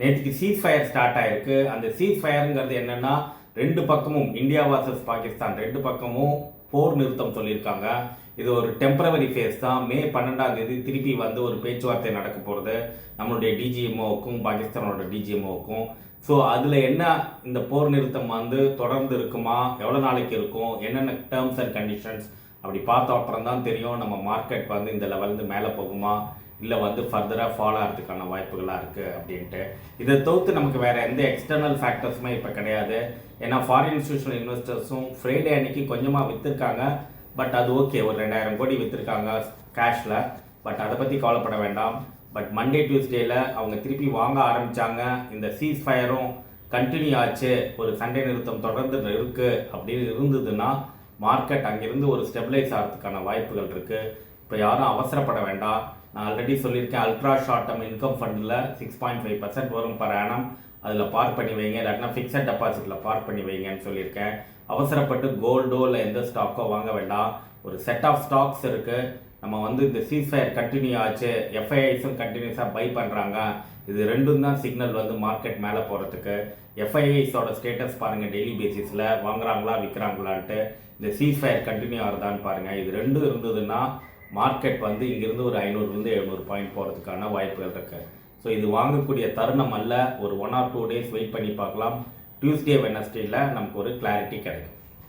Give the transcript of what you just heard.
நேற்றுக்கு cheese fire start ஆயிருக்கு. அந்த சீஸ் ஃபயருங்கிறது என்னென்னா ரெண்டு பக்கமும் இந்தியா வாசஸ் பாகிஸ்தான் ரெண்டு பக்கமும் போர் நிறுத்தம் சொல்லியிருக்காங்க. இது ஒரு டெம்பரவரி ஃபேஸ் தான். மே பன்னெண்டாம் தேதி திருப்பி வந்து ஒரு பேச்சுவார்த்தை நடக்க போகிறது நம்மளுடைய டிஜிஎம்ஓவுக்கும் பாகிஸ்தானோட டிஜிஎம்ஓவுக்கும் ஸோ அதில் என்ன இந்த போர் நிறுத்தம் வந்து தொடர்ந்து இருக்குமா? எவ்வளோ நாளைக்கு இருக்கும்? என்னென்ன டேர்ம்ஸ் அண்ட் கண்டிஷன்ஸ் அப்படி பார்த்த அப்புறம் தான் தெரியும் நம்ம மார்க்கெட் வந்து இந்த லெவல்ந்து மேலே போகுமா? இல்லை வந்து ஃபர்தராக ஃபாலோ ஆகிறதுக்கான வாய்ப்புகளாக இருக்குது அப்படின்ட்டு. இதை தவிர்த்து நமக்கு வேறு எந்த எக்ஸ்டர்னல் ஃபேக்டர்ஸுமே இப்போ கிடையாது. ஏன்னா ஃபாரின் இன்ஸ்டியூஷனல் இன்வெஸ்டர்ஸும் ஃப்ரைடே அன்னைக்கு கொஞ்சமாக விற்றுருக்காங்க பட் அது ஓகே ஒரு ரெண்டாயிரம் கோடி விற்றுருக்காங்க கேஷில் பட் அதை பற்றி கவலைப்பட வேண்டாம். பட் மண்டே டியூஸ்டேயில் அவங்க திருப்பி வாங்க ஆரம்பித்தாங்க இந்த சீஸ் ஃபயரும் கண்டினியூ ஆச்சு. ஒரு சண்டை நிறுத்தம் தொடர்ந்து இருக்குது அப்படின்னு இருந்ததுன்னா மார்க்கெட் அங்கிருந்து ஒரு ஸ்டெபிலைஸ் ஆகிறதுக்கான வாய்ப்புகள் இருக்குது இப்போ யாரும் அவசரப்பட வேண்டாம். நான் ஆல்ரெடி சொல்லியிருக்கேன் அல்ட்ரா ஷார்ட் டம் இன்கம் ஃபண்டில் சிக்ஸ் பாயிண்ட் ஃபைவ் பர்சன்ட் வரும் பர் ஆனம் அதில் பார்க் பண்ணி வைங்க. இல்லாட்டினா ஃபிக்ஸட் டெபாசிட்டில் பார்க் பண்ணி வைங்கன்னு சொல்லியிருக்கேன். அவசரப்பட்டு கோல்டோ இல்லை எந்த ஸ்டாக்கோ வாங்க வேண்டாம். ஒரு செட் ஆஃப் ஸ்டாக்ஸ் இருக்குது நம்ம வந்து இந்த சீஸ்ஃபயர் கண்டினியூ ஆச்சு எஃப்ஐஐஸும் கண்டினியூஸாக பை பண்ணுறாங்க இது ரெண்டும் தான் சிக்னல் வந்து மார்க்கெட் மேலே போகிறதுக்கு எஃப்ஐஐஸோட ஸ்டேட்டஸ் பாருங்கள் டெய்லி பேசிஸில் வாங்குறாங்களா விற்கிறாங்களான்ட்டு இந்த சீஸ்ஃபயர் கண்டினியூ ஆகுதான்னு பாருங்கள் இது ரெண்டும் இருந்ததுன்னா மார்க்கெட் வந்து இங்கேருந்து ஒரு ஐநூறுலேருந்து எழுநூறு பாயிண்ட் போகிறதுக்கான வாய்ப்புகள் இருக்குது ஸோ இது வாங்கக்கூடிய தருணம் அல்ல. ஒரு one or two days wait பண்ணி பார்க்கலாம். டியூஸ்டே வெனஸ்டேயில் நமக்கு ஒரு கிளாரிட்டி கிடைக்கும்.